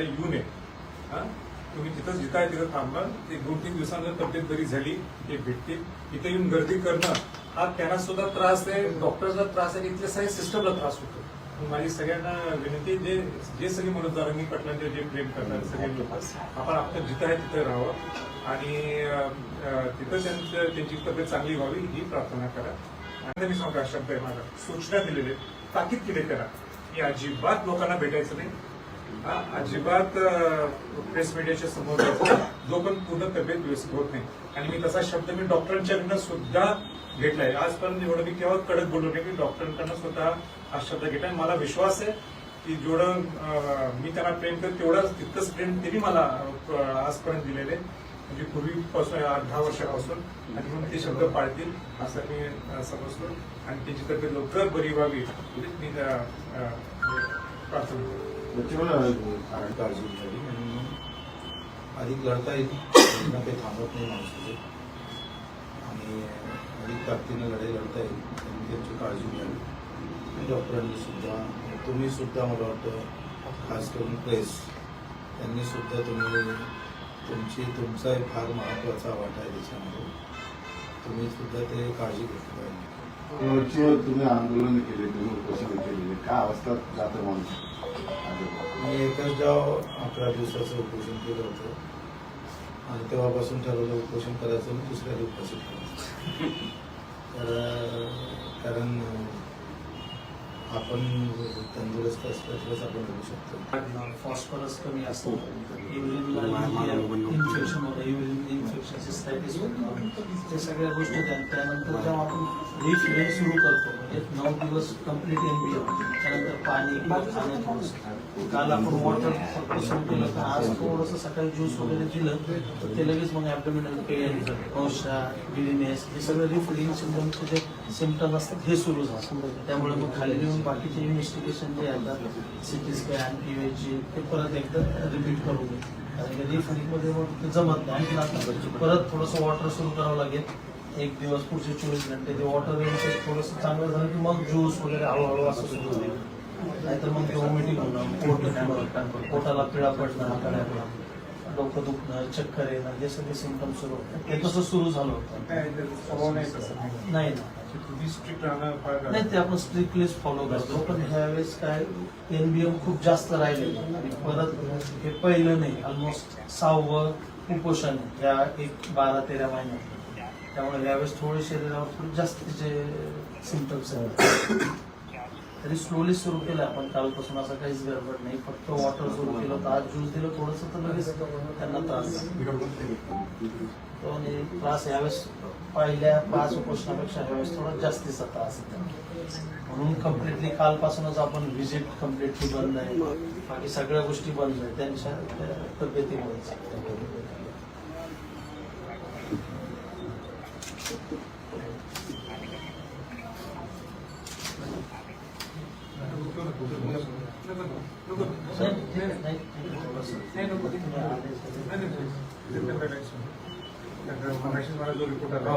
आहे येऊ नये हा? तुम्ही जिथं जिथं आहे तिथं थांबा. एक दोन तीन दिवसांना तब्येत बरी झाली ते भेटतील. इथे येऊन गर्दी करणं हा त्यांना सुद्धा त्रास आहे डॉक्टरचा त्रास आहे इथल्या सगळ्या सिस्टमला त्रास होतो. माझी सगळ्यांना विनंती जे जे सगळे मनोज पटलांचे जे प्रेम करणार सगळे लोक आपण आपलं जिथं आहे तिथं राहावं. आणि तिथं त्यांचं त्यांची तब्येत चांगली व्हावी ही प्रार्थना करा. आणि मी सांगा शब्द आहे माझा. सूचना दिलेले ताकीद केले त्याला की अजिबात लोकांना भेटायचं नाही. अजिबात प्रेस मीडियाच्या समोर जो पण पूर्ण तब्येत व्यवस्थित होत नाही. आणि मी तसा शब्द मी डॉक्टरांच्याकडनं सुद्धा घेतलाय. आजपर्यंत एवढं मी केव्हा कडक बोललो नाही की डॉक्टरांकडनं स्वतः हा शब्द घेतलाय. मला विश्वास आहे की जेवढं मी त्यांना प्रेम करतो तेवढंच तितकंच प्रेम त्यांनी मला आजपर्यंत दिलेले म्हणजे पूर्वीपासून आठ दहा वर्षापासून. आणि म्हणून ते शब्द पाळतील असं मी समजतो. आणि त्यांची तब्येत लवकर बरी व्हावी म्हणजे मी प्रार्थना करतो. म्हणजे कारण काळजी झाली आणि अधिक लढता येईल त्यांना काही थांबत नाही माणसाचे. आणि अधिक ताकदीनं लढाई लढता येईल. त्यांनी त्यांची काळजी घ्यावी. आणि डॉक्टरांनी सुद्धा तुम्ही सुद्धा मला वाटतं खास करून प्रेस त्यांनी सुद्धा तुम्ही तुमची तुमचा एक फार महत्त्वाचा वाटा आहे त्याच्यामध्ये. तुम्ही सुद्धा ते काळजी घेतली पाहिजे. हो, तुम्ही आंदोलन केले तुम्ही उपोषण केलेले. काय अवस्था जातं माणूस? मी एकच गाव अकरा दिवसाचं उपोषण केलं होतं. आणि तेव्हापासून ठरवलं उपोषण करायचं दुसऱ्या दिवशी करायचं. तर कारण आपण तंदुरुस्त असल्यास आपण करू शकतो. फॉस्फरस कमी असतो. इन्फेक्शन होतं. युरिन इन्फेक्शन सिस्टायटिस होतं. ते सगळ्या गोष्टी त्या त्यानंतर जेव्हा आपण रिफिलिंग सुरू करतो म्हणजे नऊ दिवस कंप्लीट एन बी त्यानंतर पाणी खाणं थोडंसं काल आपण वॉटर फक्त सुरू केलं तर आज थोडंसं सकाळी ज्यूस वगैरे दिलं तर ते लगेच मग ॲबडोमिनल पेन औषा गिरीनेस हे सगळं रिफिलिंग सिम्टमचे जे सिम्टम असतात हे सुरू झालं. त्यामुळे मग खाली बाकीचे इन्व्हेस्टिगेशन जे आहेत सिटी स्कॅन पीवेची ते परत एकदा रिपीट करू कारण की रिफिलिंगमध्ये मग ते जमत नाही. परत थोडंसं वॉटर सुरू करावं लागेल. एक दिवस पुढचे चोवीस घंटे ते वॉटर थोडंसं चांगलं झालं की मग ज्यूस वगैरे हळूहळू असं सुरू होईल. नाहीतर मग व्हॉमिटिंग होणं पोट पोटाला पिळा पडणं हाताळ्याला डोकं दुखणं चक्कर येणं हे सगळे सिमटम सुरू होतात. ते तसं सुरू झालं होतं. ते नाही ना नाही ते आपण स्ट्रिक्टलीच फॉलो करतो. पण ह्यावेळेस काय एनबीएम खूप जास्त राहिले परत हे पहिलं नाही ऑलमोस्ट सहावं कुपोषण या एक बारा तेरा महिन्यात. त्यामुळे यावेळेस थोडे शरीरावर थोडे जास्तीचे सिमटम्स आहेत. तरी स्लोली सुरू केलं आपण कालपासून असं काहीच गडबड नाही. फक्त वॉटर सुरू केलं तर आज ज्यूस दिलं थोडंसं तर लगेच त्यांना त्रास. आणि त्रास यावेळेस पहिल्या पाच उपोषणापेक्षा यावेळेस थोडा जास्तीचा त्रास. म्हणून कम्प्लिटली कालपासूनच आपण व्हिजिट कम्प्लिटली बंद आहे. बाकी सगळ्या गोष्टी बंद आहे त्यांच्या त्या तब्येतीमुळेच नाही, ठीक आहे, नाही, ठीक आहे, थोडंसं. नाही, नको. तुम्ही आले सगळे. नाही, नाही, नाही. ते relax व्हा. त्याचा मगाशी मला जो रिपोर्ट आला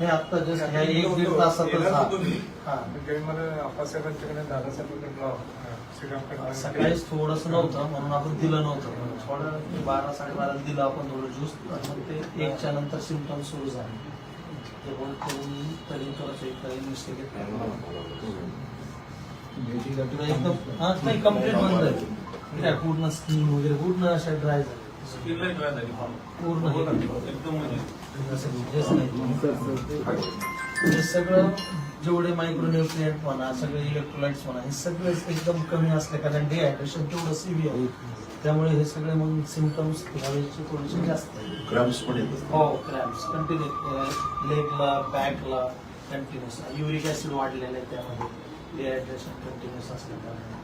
हे आता जस्ट ह्या एक दीड तासातच हा. हा. मला आप्पासाहेबांच्याकडे दादासाहेबांकडे अं, श्रीरामकडे सकाळीच थोडस नव्हतं म्हणून आपण दिलं नव्हतं थोडं बारा साडेबारा दिलं आपण थोडं ज्यूस मग ते एकच्या नंतर सिमटम सुरू झाले ते बोल करून तरी थोडंसं एक एकदम हा नाही कंप्लीट बंद आहे. काय पूर्ण स्किन वगैरे पूर्ण अशा ड्राय झाले. पूर्ण हे- असं हेच नाही. हे सगळं जेवढे मायक्रोन्युट्रिएंट म्हणा सगळे इलेक्ट्रोलाइट्स म्हणा हे सगळं एकदम कमी असले कारण डिहायड्रेशन तेवढं सिव्हिअर आहे. त्यामुळे हे सगळे मग सिमटम्स ह्यावेळेचे थोडेसे जास्त आहेत. क्रम्स पण येतात. हो क्रॅम्स कंटिन्यू लेगला बॅकला कंटिन्युअस युरिक ऍसिड वाढलेलं आहे त्यामध्ये. डिहायड्रेशन कंटिन्युअस असल्याकारणे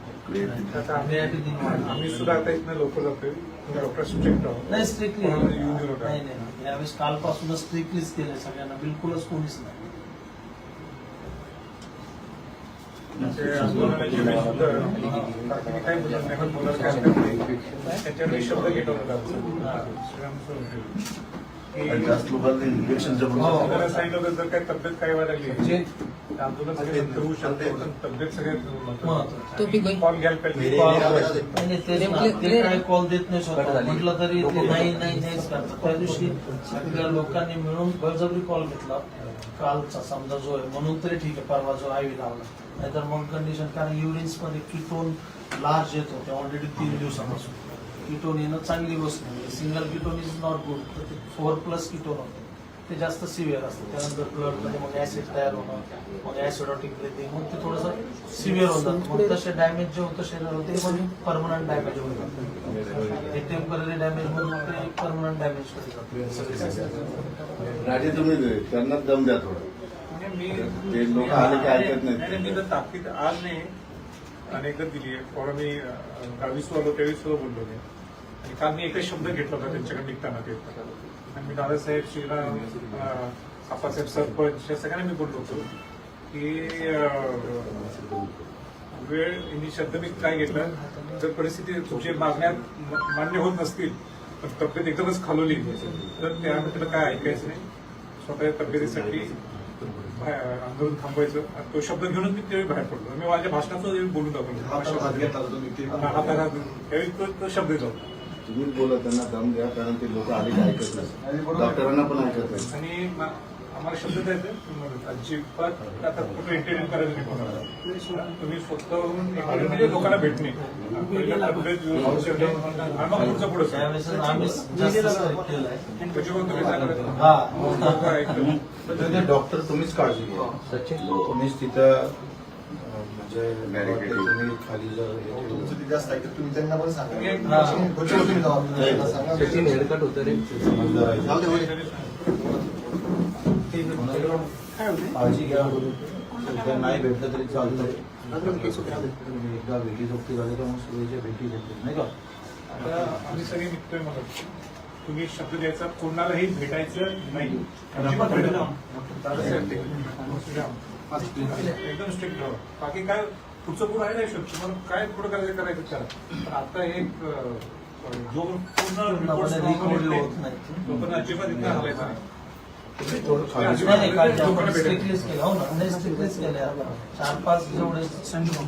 आता आम्ही सुद्धा आता इथनं लवकर जातोय. डॉक्टर स्ट्रिक्ट आहोत. नाही स्ट्रिक्टली नाही. नाही यावेळेस कालपासूनच स्ट्रिक्टलीच केलंय सगळ्यांना. बिलकुलच कोणीच नाही. ते आंदोलनाचे मी सुद्धा बाकी काय बोलत नाही. पण बोलायला काय हरकत नाही. त्याच्यावर मी शब्द घेत जास्त लोकांना इन्फेक्शनच्या हो. जर काय तब्येत काय व्हायला लागली. ते कॉल काय देत नाही स्वतः. म्हटलं तरी नाही नाही नाहीच करतात त्या दिवशी सगळ्या लोकांनी मिळून बळजबरी कॉल घेतला. कालचा समजा जो आहे म्हणून तरी ठीक आहे परवा जो आयवी लावला नाहीतर मग कंडिशन कारण युरिन्समध्ये किटोन लार्ज येत होते ऑलरेडी तीन दिवसापासून. किटोन येणं चांगली गोष्ट नाही. Single ketone is not good four plus ketone होते. ते जास्त सिव्हिअर असतं. त्यानंतर ब्लडमध्ये मग ऍसिड तयार होणं मग ऍसिडॉटिक ब्रिथिंग मग ते थोडंसं सिव्हिअर होतं. मग तसे डॅमेज जे होतं शरीरावर ते पण परमनंट डॅमेज होतं हे टेंपररी डॅमेज मधून ते परमनंट डॅमेज होते राजे तुम्ही त्यांना दम द्या थोडं. मी ते लोकं आले की ऐकत नाहीत. नाही, नाही, मी तर ताकीद आज नाही. अनेकदा दिली आहे. थोडं मी गावीस आलो त्यावेळी सुद्धा बोललो मी. आणि काल मी एकच शब्द घेतला होता त्यांच्याकडे निघताना ते आणि मी दादासाहेब श्रीराम आप्पासाहेब सरपंच या सगळ्यांना मी बोललो होतो की वेळ यांनी शब्द मी काय घेतला जर परिस्थिती तुमची मागण्या मान्य होत नसतील पण तब्येत एकदमच खालवली तर त्यानंतर काय ऐकायचं नाही? स्वतःच्या तब्येतीसाठी आंदोलन थांबवायचं. आणि तो शब्द घेऊनच मी त्यावेळी बाहेर पडलो. मी माझ्या भाषणाचं बोलून दाखवलं हातात. त्यावेळी तो तो शब्द येतो तुम्हीच बोला त्यांना दम द्या कारण ते लोक आले की ऐकत नाही. डॉक्टरांना पण ऐकत नाही. आणि आम्हाला शब्द द्यायचे अजिबात आता कुठं इंटरव्ह्यू करायचं नाही कोणाला. तुम्ही स्वतःहून म्हणजे लोकांना भेटणे पुढचं पुढं तुम्ही. हा. डॉक्टर तुम्हीच काळजी घ्या. तुम्हीच तिथं तुम्ही खाली जर. तुमचं जास्त ऐकत तुम्ही त्यांना पण सांगा. तुम्ही- हा. त्यांना सांगा. आहे. दे, होऊ दे. काळजी घ्या सध्या नाही भेटलं तरी चालतंय. तुम्ही एकदा भेटी जोगती झाली तर मग सुरेच्या भेटी घेतली नाही का? आता आम्ही सगळे निघतोय मला तुम्ही शब्द द्यायचा कोणालाही भेटायचं नाही. एकदम स्ट्रिक्ट राहा. बाकी काय पुढचं पुढं आहे नाही शोध तुम्हाला काय पुढं करायचं करायचं करा पण आता एक जो पूर्ण. लोकांना अजिबात इथं हलायचं नाही. चार पाच जेवढे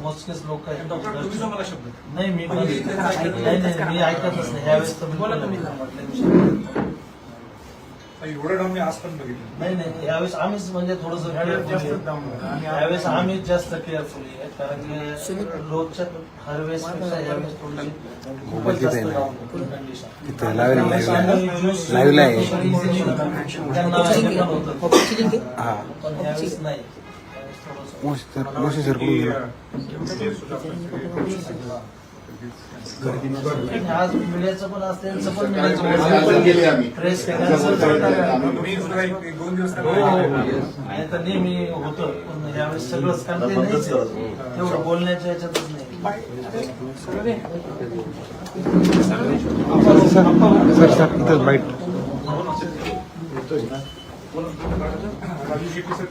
मोजकेच लोक आहेत. नाही मी नाही ऐकतच नाही. ह्यावेळेस तर एवढं डाऊन मी आज पण बघितलं नाही. नाही यावेळेस आम्हीच म्हणजे थोडस यावेळेस आम्हीच जास्त केअरफुली आहे कारण की रोजच्या हर वेळेस पेक्षा यावेळेस थोडीशी खूपच जास्त होतं. पण यावेळेस नाही. यावेळेस थोडंसं- आणि आज मीडियाचं पण असतं त्यांचं पण आज प्रेस नाही तर नेहमी होतं पण यावेळेस सगळंच कारण ते नाहीच तेवढं बोलण्याच्या याच्यातच नाही राजू शेट्टी सर